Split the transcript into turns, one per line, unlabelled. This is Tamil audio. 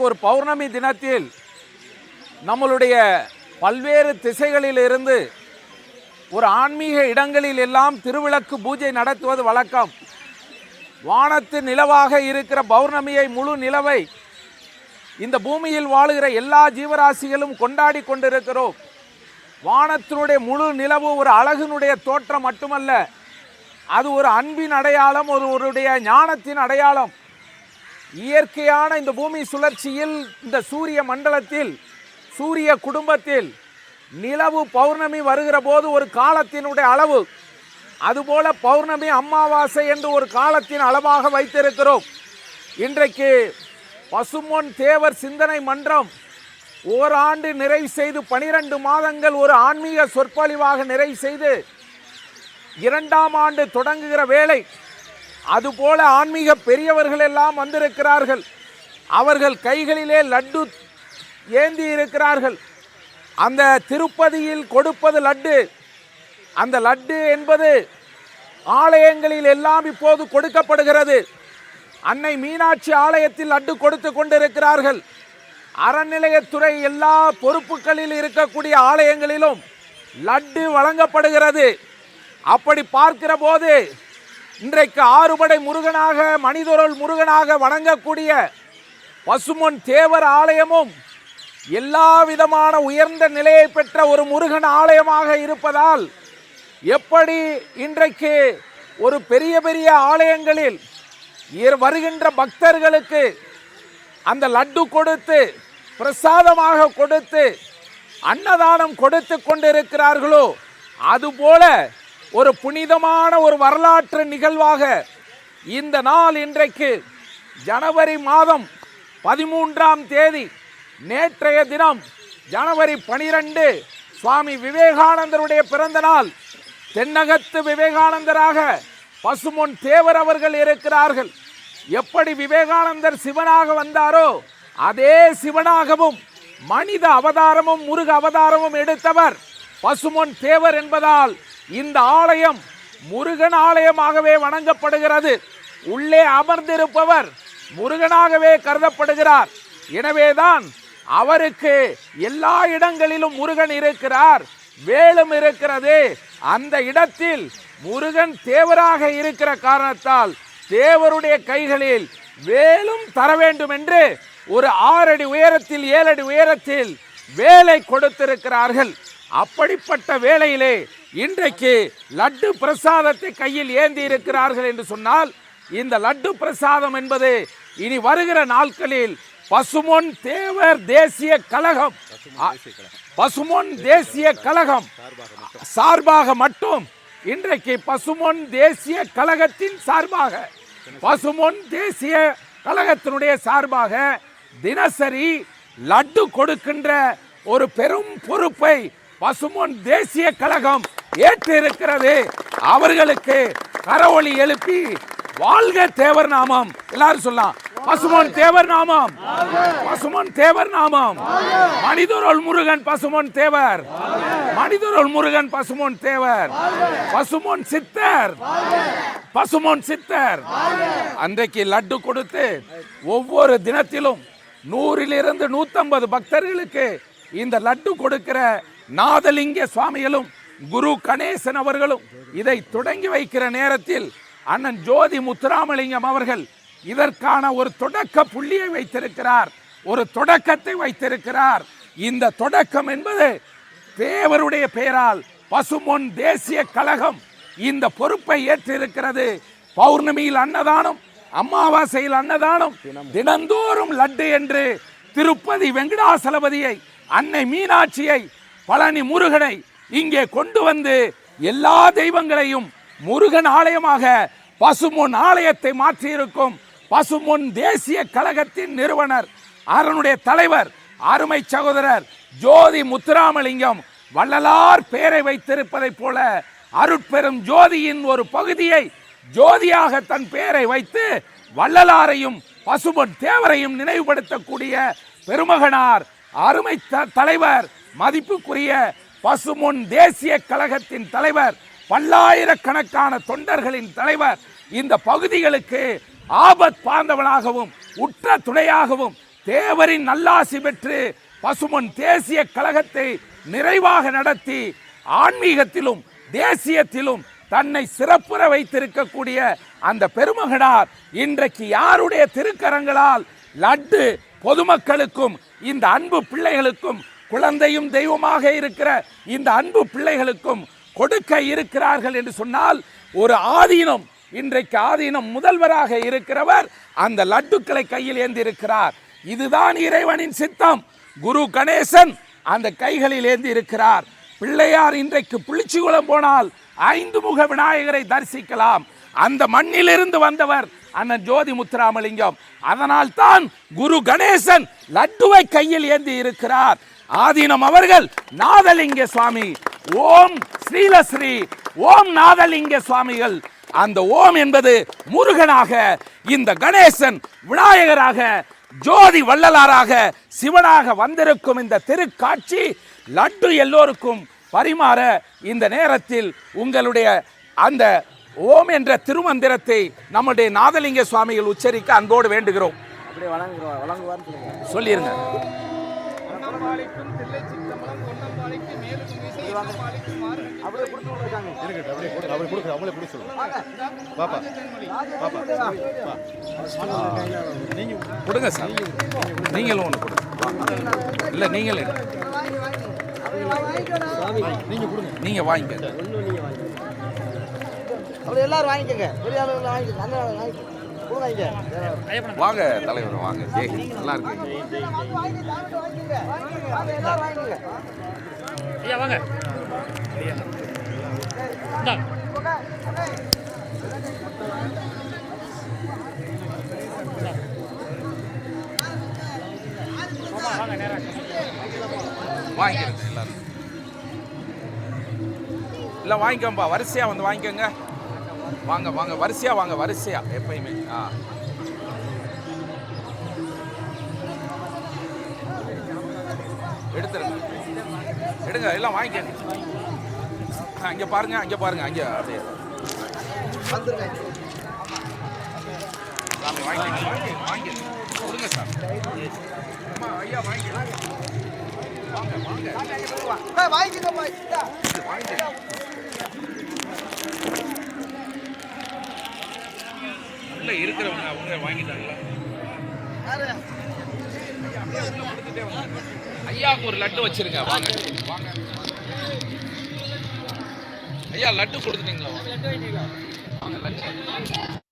இன்றைக்கு ஒரு பௌர்ணமி தினத்தில் நம்மளுடைய பல்வேறு திசைகளில் இருந்து ஒரு ஆன்மீக இடங்களில் எல்லாம் திருவிளக்கு பூஜை நடத்துவது வழக்கம். வானத்து நிலவாக இருக்கிற பௌர்ணமியை முழு நிலவை இந்த பூமியில் வாழுகிற எல்லா ஜீவராசிகளும் கொண்டாடி கொண்டிருக்கிறோம். வானத்தினுடைய முழு நிலவு ஒரு அழகினுடைய தோற்றம் மட்டுமல்ல அது ஒரு அன்பின் அடையாளம் ஒருவருடைய ஞானத்தின் அடையாளம். இயற்கையான இந்த பூமி சுழற்சியில் இந்த சூரிய மண்டலத்தில் சூரிய குடும்பத்தில் நிலவு பௌர்ணமி வருகிற போது ஒரு காலத்தினுடைய அளவு. அதுபோல பௌர்ணமி அமாவாசை என்று ஒரு காலத்தின் அளவாக வைத்திருக்கிறோம். இன்றைக்கு பசுமொன் தேவர் சிந்தனை மன்றம் ஓராண்டு நிறைவு செய்து பனிரெண்டு மாதங்கள் ஒரு ஆன்மீக சொற்பொழிவாக நிறைவு செய்து இரண்டாம் ஆண்டு தொடங்குகிற வேளை அதுபோல ஆன்மீக பெரியவர்கள் எல்லாம் வந்திருக்கிறார்கள். அவர்கள் கைகளிலே லட்டு ஏந்தி இருக்கிறார்கள். அந்த திருப்பதியில் கொடுப்பது லட்டு. அந்த லட்டு என்பது ஆலயங்களில் எல்லாம் இப்போது கொடுக்கப்படுகிறது. அன்னை மீனாட்சி ஆலயத்தில் லட்டு கொடுத்து கொண்டிருக்கிறார்கள். அறநிலையத்துறை எல்லா பொறுப்புகளில் இருக்கக்கூடிய ஆலயங்களிலும் லட்டு வழங்கப்படுகிறது. அப்படி பார்க்கிற போது இன்றைக்கு ஆறுபடை முருகனாக மனிதொருள் முருகனாக வணங்கக்கூடிய பசுமன் தேவர் ஆலயமும் எல்லா விதமான உயர்ந்த நிலையை பெற்ற ஒரு முருகன் ஆலயமாக இருப்பதால் எப்படி இன்றைக்கு ஒரு பெரிய பெரிய ஆலயங்களில் வருகின்ற பக்தர்களுக்கு அந்த லட்டு கொடுத்து பிரசாதமாக கொடுத்து அன்னதானம் கொடுத்து கொண்டிருக்கிறார்களோ அதுபோல ஒரு புனிதமான ஒரு வரலாற்று நிகழ்வாக இந்த நாள் இன்றைக்கு ஜனவரி மாதம் பதிமூன்றாம் தேதி நேற்றைய தினம் ஜனவரி பனிரெண்டு சுவாமி விவேகானந்தருடைய பிறந்த நாள் தென்னகத்து விவேகானந்தராக பசுமொன் தேவர் அவர்கள் இருக்கிறார்கள். எப்படி விவேகானந்தர் சிவனாக வந்தாரோ அதே சிவனாகவும் மனித அவதாரமும் முருக அவதாரமும் எடுத்தவர் பசுமொன் தேவர் என்பதால் இந்த ஆலயம் முருகன் ஆலயமாகவே வணங்கப்படுகிறது. உள்ளே அமர்ந்திருப்பவர் முருகனாகவே கருதப்படுகிறார். எனவேதான் அவருக்கு எல்லா இடங்களிலும் முருகன் இருக்கிறார். வேலும் இருக்கிறது. அந்த இடத்தில் முருகன் தேவராக இருக்கிற காரணத்தால் தேவருடைய கைகளில் வேலும் தர வேண்டும் என்று ஒரு ஆறடி உயரத்தில் ஏழடி உயரத்தில் வேலை கொடுத்திருக்கிறார்கள். அப்படிப்பட்ட வேளையிலே இன்றைக்கு லட்டு பிரசாதத்தை கையில் ஏந்தி இருக்கிறார்கள் என்று சொன்னால் இந்த லட்டு பிரசாதம் என்பது இனி வருகிற நாட்களில் பசுமொன் தேவர் தேசிய கழகம். பசுமொன் தேசிய கழகம். சார்பாக மட்டும் இன்றைக்கு பசுமொன் தேசிய கழகத்தின் சார்பாக பசுமொன் தேசிய கழகத்தினுடைய சார்பாக தினசரி லட்டு கொடுக்கின்ற ஒரு பெரும் பொறுப்பை பசுமன் தேசிய கழகம் ஏற்று இருக்கிறது அவர்களுக்கு கரவொலி எழுப்பி வாழ்க தேவர் நாமம். எல்லாரும் சொல்லலாம். பசுமன் தேவர் நாமம். பசுமன் தேவர் நாமம். மனிதருள் முருகன் பசுமன் தேவர். மனிதருள் முருகன் பசுமன் தேவர். பசுமன் சித்தர். பசுமன் சித்தர். அன்றைக்கு லட்டு கொடுத்து ஒவ்வொரு தினத்திலும் நூறிலிருந்து நூத்தம்பது பக்தர்களுக்கு இந்த லட்டு கொடுக்கிற நாதலிங்க சுவாமிகளும் குரு கணேசன் அவர்களும் இதை தொடங்கி வைக்கிற நேரத்தில் அண்ணன் ஜோதி முத்துராமலிங்கம் அவர்கள் இதற்கான ஒரு தொடக்க புள்ளியை வைத்திருக்கிறார். ஒரு தொடக்கத்தை வைத்திருக்கிறார். இந்த தொடக்கம் என்பது தேவருடைய பெயரால் பசுமொன் தேசிய கழகம் இந்த பொறுப்பை ஏற்றிருக்கிறது. பௌர்ணமியில் அன்னதானம் அமாவாசையில் அன்னதானம் தினந்தோறும் லட்டு என்று திருப்பதி வெங்கடாசலபதியை அன்னை மீனாட்சியை பழனி முருகனை இங்கே கொண்டு வந்து எல்லா தெய்வங்களையும் முருகன் ஆலயமாக பசுமொன் ஆலயத்தை மாற்றியிருக்கும் பசுமொன் தேசிய கழகத்தின் நிறுவனர் அரனுடைய தலைவர் அருமை சகோதரர் ஜோதி முத்துராமலிங்கம் வள்ளலார் பெயரை வைத்திருப்பதைப் போல அருட்பெரும் ஜோதியின் ஒரு பகுதியை ஜோதியாக தன் பெயரை வைத்து வள்ளலாரையும் பசுமன் தேவரையும் நினைவுபடுத்தக்கூடிய பெருமகனார் அருமை த- தலைவர் மதிப்புக்குரிய பசுமொன் தேசிய கழகத்தின் தலைவர் பல்லாயிரக்கணக்கான தொண்டர்களின் தலைவர் இந்த பகுதிகளுக்கு ஆபத் பாந்தவனாகவும் உற்ற துணையாகவும் தேவரின் நல்லாசி பெற்று பசுமன் தேசிய கழகத்தை நிறைவாக நடத்தி ஆன்மீகத்திலும் தேசியத்திலும் தன்னை சிறப்புற வைத்திருக்கக்கூடிய அந்த பெருமகனார் இன்றைக்கு யாருடைய திருக்கரங்களால் லட்டு பொதுமக்களுக்கும் இந்த அன்பு பிள்ளைகளுக்கும் குழந்தையும் தெய்வமாக இருக்கிற இந்த அன்பு பிள்ளைகளுக்கும் கொடுக்க இருக்கிறார்கள் என்று சொன்னால் ஒரு ஆதீனம் இன்றைக்கு ஆதீனம் முதல்வராக இருக்கிறவர் அந்த லட்டுக்களை கையில் ஏந்தி இருக்கிறார் இதுதான் இறைவனின் சித்தம். குரு கணேசன் அந்த கைகளில் ஏந்தி இருக்கிறார் பிள்ளையார் இன்றைக்கு புளிச்சிகுளம் போனால் ஐந்து முக விநாயகரை தரிசிக்கலாம். அந்த மண்ணிலிருந்து வந்தவர் அண்ணன் ஜோதி முத்துராமலிங்கம். அதனால் தான் குரு கணேசன் லட்டுவை கையில் ஏந்தி இருக்கிறார். ஆதீனம் அவர்கள் நாதலிங்க சுவாமி. ஓம் ஸ்ரீலஸ்ரீ ஓம் நாதலிங்க சுவாமிகள். அந்த ஓம் என்பது முருகனாக இந்த கணேசன் விநாயகராக ஜோதி வள்ளலாராக சிவனாக வந்திருக்கும் இந்த திருக்காட்சி லட்டு எல்லோருக்கும் பரிமாற இந்த நேரத்தில் உங்களுடைய அந்த ஓம் என்ற திருமந்திரத்தை நம்முடைய நாதலிங்க சுவாமிகள் உச்சரிக்க அன்போடு வேண்டுகிறோம். சொல்லிருங்க. கொடுங்க சார் நீங்களும் ஒன்று கொடுங்க. இல்லை நீங்களும் எடுங்க.
நீங்க கொடுங்க.
நீங்க வாங்கிக்க
அப்படி எல்லாரும் வாங்கிக்கோங்க. பெரிய ஆளுங்க வாங்கிக்கோங்க நல்ல ஆளுங்க வாங்கிக்கோங்க
வாங்க தலைவர் வாங்க. ஜெய். நல்லா
ஐயா வாங்க இந்தா வாங்க நேராக
வாங்கிக்கிறேங்க எல்லாரும். இல்லை வாங்கிக்கோம்பா. வரிசையா வந்து வாங்கிக்கோங்க. வாங்க வாங்க வரிசையா வாங்க வரிசையா எப்பயுமே. ஆ. எடுத்துருங்க எடுங்க எல்லாம் வாங்கிக்கங்க. ஆ, இங்க பாருங்க அங்க பாருங்க அங்க அப்படியே. சாமி வாங்கிக்கங்க வாங்கி வாங்கி கொடுங்க சார் அம்மா ஐயா வாங்கிக்கலாம் வாங்க வாங்க.
வாங்கிக்கோங்க.
உள்ள இருக்கிறவங்க அவங்க வாங்கிட்டாங்களா? ஐயாவுக்கு ஒரு லட்டு வச்சிருங்க வாங்க. வாங்க ஐயா லட்டு கொடுத்துட்டீங்களா? வாங்க லட்டு